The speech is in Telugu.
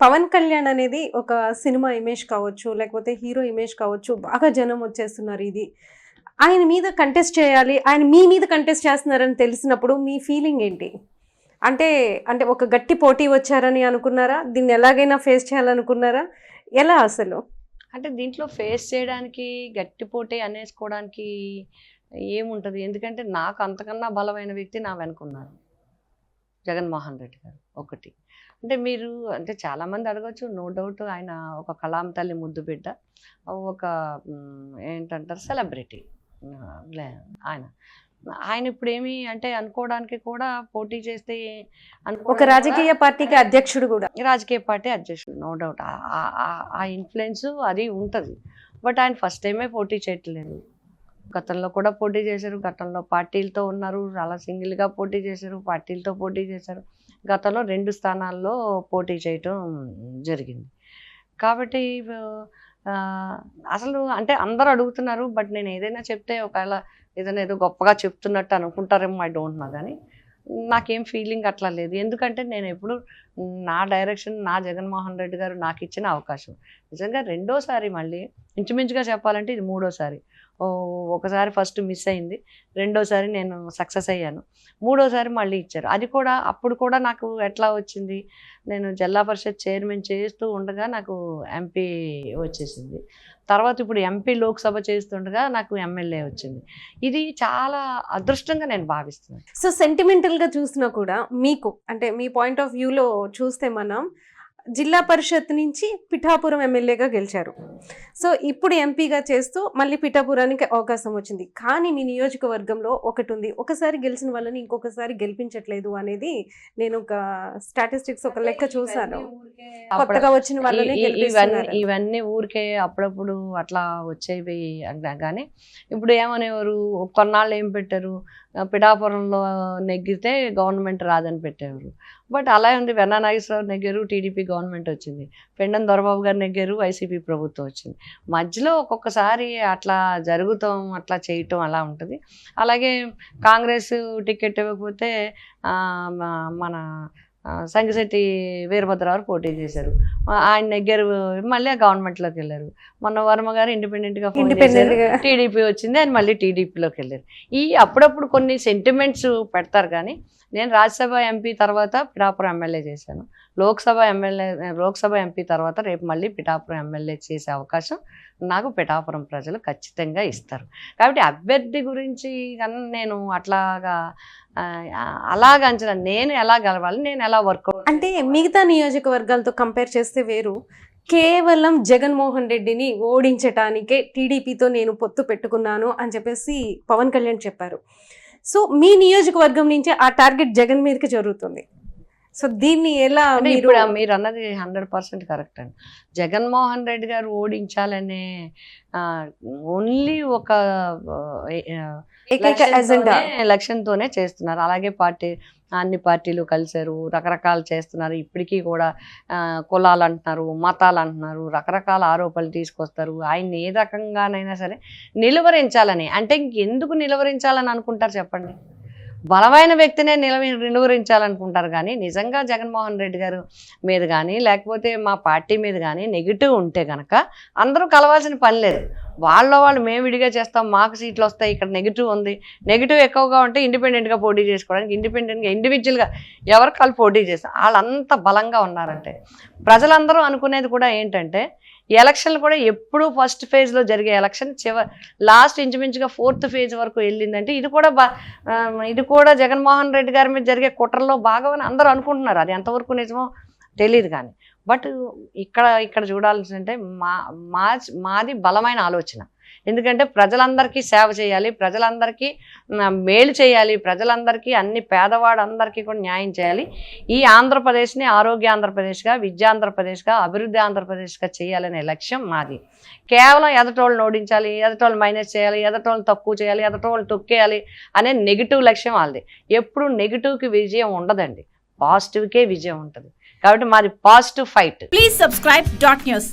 పవన్ కళ్యాణ్ అనేది ఒక సినిమా ఇమేజ్ కావచ్చు లేకపోతే హీరో ఇమేజ్ కావచ్చు బాగా జనం వచ్చేస్తున్నారు ఇది. ఆయన మీద కంటెస్ట్ చేయాలి ఆయన మీ మీద కంటెస్ట్ చేస్తున్నారని తెలిసినప్పుడు మీ ఫీలింగ్ ఏంటి? అంటే అంటే ఒక గట్టి పోటీ వచ్చారని అనుకున్నారా? దీన్ని ఎలాగైనా ఫేస్ చేయాలనుకున్నారా? ఎలా అసలు? అంటే దీంట్లో ఫేస్ చేయడానికి గట్టి పోటీ అనేసుకోవడానికి ఏముంటుంది? ఎందుకంటే నాకు అంతకన్నా బలమైన వ్యక్తి నా వెనుకున్నారు జగన్మోహన్ రెడ్డి గారు ఒకటి. అంటే మీరు అంటే చాలామంది అడగచ్చు నో డౌట్ ఆయన ఒక కలాం తల్లి ముద్దు బిడ్డ ఒక ఏంటంటారు సెలబ్రిటీ. ఆయన. ఆయన ఇప్పుడు ఏమి అంటే అనుకోవడానికి కూడా పోటీ చేస్తే ఒక రాజకీయ పార్టీకి అధ్యక్షుడు కూడా. రాజకీయ పార్టీ అధ్యక్షుడు నో డౌట్. ఆ ఇన్ఫ్లుయెన్స్ అది ఉంటుంది. బట్ ఆయన ఫస్ట్ టైమే పోటీ చేయట్లేదు. గతంలో కూడా పోటీ చేశారు. గతంలో పార్టీలతో ఉన్నారు. అలా సింగిల్గా పోటీ చేశారు. పార్టీలతో పోటీ చేశారు. గతంలో రెండు స్థానాల్లో పోటీ చేయటం జరిగింది. కాబట్టి అసలు అంటే అందరూ అడుగుతున్నారు. బట్ నేను ఏదైనా చెప్తే ఒకవేళ ఏదైనా ఏదో గొప్పగా చెప్తున్నట్టు అనుకుంటారేమో ఐ డోంట్ నో. కానీ నాకేం ఫీలింగ్ అట్లా లేదు. ఎందుకంటే నేను ఎప్పుడు నా డైరెక్షన్ నా జగన్మోహన్ రెడ్డి గారు నాకు ఇచ్చిన అవకాశం. నిజంగా రెండోసారి మళ్ళీ ఇంచుమించుగా చెప్పాలంటే ఇది మూడోసారి. ఓ ఒకసారి ఫస్ట్ మిస్ అయింది. రెండోసారి నేను సక్సెస్ అయ్యాను. మూడోసారి మళ్ళీ ఇచ్చారు. అది కూడా అప్పుడు కూడా నాకు ఎట్లా వచ్చింది? నేను జిల్లా పరిషత్ చైర్మన్ చేస్తూ ఉండగా నాకు ఎంపీ వచ్చేసింది. తర్వాత ఇప్పుడు ఎంపీ లోక్సభ చేస్తుండగా నాకు ఎమ్మెల్యే వచ్చింది. ఇది చాలా అదృష్టంగా నేను భావిస్తున్నాను. సో సెంటిమెంటల్గా చూసినా కూడా మీకు అంటే మీ పాయింట్ ఆఫ్ వ్యూలో చూస్తే మనం జిల్లా పరిషత్ నుంచి పిఠాపురం ఎమ్మెల్యేగా గెలిచారు. సో ఇప్పుడు ఎంపీగా చేస్తూ మళ్ళీ పిఠాపురానికి అవకాశం వచ్చింది. కానీ మీ నియోజకవర్గంలో ఒకటి ఉంది. ఒకసారి గెలిచిన వాళ్ళని ఇంకొకసారి గెలిపించట్లేదు అనేది నేను ఒక స్టాటిస్టిక్స్ ఒక లెక్క చూసాను కొత్తగా వచ్చిన వాళ్ళని ఇవన్నీ ఊరికే అప్పుడప్పుడు అట్లా వచ్చేవి అన్నా కానీ ఇప్పుడు ఏమనేవారు? కొన్నాళ్ళు ఏం పెట్టారు? పిఠాపురంలో నెగ్గితే గవర్నమెంట్ రాదని పెట్టేవారు బట్ అలా ఉంది. వెన్నా నాగేశ్వరరావు నెగ్గారు టీడీపీ గవర్నమెంట్ వచ్చింది. పెండం దొరబాబు గారు నెగ్గారు వైసీపీ ప్రభుత్వం వచ్చింది. మధ్యలో ఒక్కొక్కసారి అట్లా జరుగుతాం అట్లా చేయటం అలా ఉంటుంది. అలాగే కాంగ్రెస్ టికెట్ ఇవ్వకపోతే మన సంగిశెట్టి వీరభద్రరావు పోటీ చేశారు. ఆయన నెగ్గారు మళ్ళీ ఆ గవర్నమెంట్లోకి వెళ్ళారు. మొన్న వర్మ గారు ఇండిపెండెంట్గా టీడీపీ వచ్చింది ఆయన మళ్ళీ టీడీపీలోకి వెళ్ళారు. ఈ అప్పుడప్పుడు కొన్ని సెంటిమెంట్స్ పెడతారు కానీ నేను రాజ్యసభ ఎంపీ తర్వాత పిఠాపురం ఎమ్మెల్యే చేశాను. లోక్సభ ఎమ్మెల్యే లోక్సభ ఎంపీ తర్వాత రేపు మళ్ళీ పిఠాపురం ఎమ్మెల్యే చేసే అవకాశం నాకు పిఠాపురం ప్రజలు ఖచ్చితంగా ఇస్తారు. కాబట్టి అభ్యర్థి గురించి కన్నా నేను అట్లాగా అలాగ అంచనా నేను ఎలా గెలవాలి నేను ఎలా వర్క్ అంటే మిగతా నియోజకవర్గాలతో కంపేర్ చేస్తే వేరు. కేవలం జగన్మోహన్ రెడ్డిని ఓడించటానికే టీడీపీతో నేను పొత్తు పెట్టుకున్నాను అని చెప్పేసి పవన్ కళ్యాణ్ చెప్పారు. సో మీ నియోజకవర్గం నుంచే ఆ టార్గెట్ జగన్ మీదకి జరుగుతుంది. సో దీన్ని ఎలా ఇప్పుడు మీరు అన్నది హండ్రెడ్ పర్సెంట్ కరెక్ట్ అండి. జగన్మోహన్ రెడ్డి గారు ఓడించాలనే ఓన్లీ ఒక లక్ష్యంతోనే చేస్తున్నారు. అలాగే పార్టీ అన్ని పార్టీలు కలిశారు రకరకాలు చేస్తున్నారు. ఇప్పటికీ కూడా కులాలు అంటున్నారు మతాలు అంటున్నారు రకరకాల ఆరోపణలు తీసుకొస్తారు. ఆయన్ని ఏ రకంగానైనా సరే నిలువరించాలని అంటే ఇంకెందుకు నిలువరించాలని అనుకుంటారు చెప్పండి? బలమైన వ్యక్తినే నిలవి నిలువరించాలనుకుంటారు కానీ నిజంగా జగన్మోహన్ రెడ్డి గారు మీద కానీ లేకపోతే మా పార్టీ మీద కానీ నెగిటివ్ ఉంటే కనుక అందరూ కలవాల్సిన పని లేదు. వాళ్ళ వాళ్ళు మేము విడిగా చేస్తాం మాకు సీట్లు వస్తాయి ఇక్కడ నెగిటివ్ ఉంది. నెగిటివ్ ఎక్కువగా ఉంటే ఇండిపెండెంట్గా పోటీ చేసుకోవడానికి ఇండిపెండెంట్గా ఇండివిజువల్గా ఎవరికి వాళ్ళు పోటీ చేస్తాం వాళ్ళు అంత బలంగా ఉన్నారంటే. ప్రజలందరూ అనుకునేది కూడా ఏంటంటే ఎలక్షన్లు కూడా ఎప్పుడూ ఫస్ట్ ఫేజ్లో జరిగే ఎలక్షన్ చివ లాస్ట్ ఇంచుమించుగా ఫోర్త్ ఫేజ్ వరకు వెళ్ళిందంటే ఇది కూడా బా ఇది కూడా జగన్మోహన్ రెడ్డి గారి మీద జరిగే కుట్రలో భాగమని అందరూ అనుకుంటున్నారు. అది ఎంతవరకు నిజమో తెలియదు కానీ. బట్ ఇక్కడ ఇక్కడ చూడాల్సిందంటే మా మా మాది బలమైన ఆలోచన. ఎందుకంటే ప్రజలందరికీ సేవ చేయాలి ప్రజలందరికీ మేలు చేయాలి ప్రజలందరికీ అన్ని పేదవాడందరికీ కూడా న్యాయం చేయాలి. ఈ ఆంధ్రప్రదేశ్ని ఆరోగ్య ఆంధ్రప్రదేశ్గా విద్యా ఆంధ్రప్రదేశ్గా అభివృద్ధి ఆంధ్రప్రదేశ్గా చేయాలనే లక్ష్యం మాది. కేవలం ఎదటోళ్ళని ఓడించాలి ఎదటోళ్ళు మైనస్ చేయాలి ఎదటోళ్ళని తక్కువ చేయాలి ఎదటోళ్ళని తొక్కేయాలి అనే నెగిటివ్ లక్ష్యం వాళ్ళది. ఎప్పుడు నెగిటివ్కి విజయం ఉండదండి. పాజిటివ్కే విజయం ఉంటుంది. కాబట్టి మరి positive fight. Please subscribe dot news